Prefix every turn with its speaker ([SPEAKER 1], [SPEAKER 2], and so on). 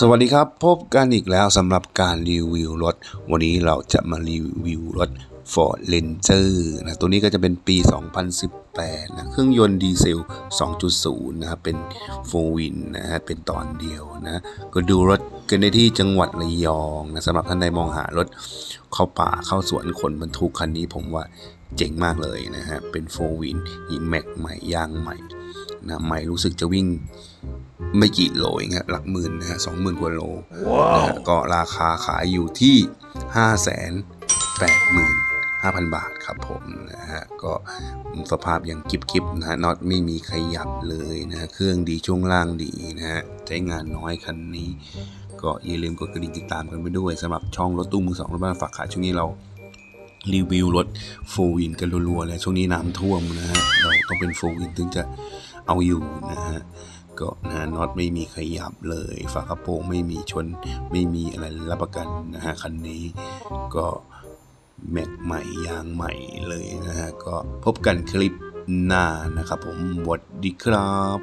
[SPEAKER 1] สวัสดีครับ พบกันอีกแล้วสำหรับการรีวิวรถ วันนี้เราจะมารีวิวรถ Ford Ranger นะตัวนี้ก็จะเป็นปี 2018 นะเครื่องยนต์ดีเซล 2.0 นะครับ เป็นโฟวินนะฮะเป็นตอนเดียวนะ ก็ดูรถกันได้ที่จังหวัดระยองนะสำหรับท่านใดมองหารถเข้าป่าเข้าสวนคนบรรทุกคันนี้ผมว่าเจ๋งมากเลยนะฮะ เป็นโฟวินยิงแม็กใหม่ยางใหม่นะใหม่รู้สึกจะวิ่ง ไม่กี่โลเองฮะหลักหมื่นนะฮะสองหมื่นกว่าโลนะฮะก็ราคาขายอยู่ที่ห้าแสนแปดหมื่นห้าพันบาทครับผมนะฮะก็สภาพยังกิบกิบนะฮะน็อตไม่มีขยับเลยนะฮะเครื่องดีช่วงล่างดีนะฮะใช้งานน้อยคันนี้ ก็อย่าลืมกดกระดิ่งติดตามกันไปด้วยสำหรับช่องรถตู้มือสองรถบ้านฝากขายช่วงนี้เรารีวิวรถโฟวินกันรัวๆเลยช่วงนี้น้ำท่วมนะฮะเราต้องเป็นโฟวินถึงจะเอาอยู่นะฮะ ก็นะน็อตไม่มีขยับเลย ฝากระโปรงไม่มีชนไม่มีอะไรรับประกันนะฮะคันนี้ก็แม็กใหม่ยางใหม่เลยนะฮะก็พบกันคลิปหน้านะครับผมสวัสดีครับ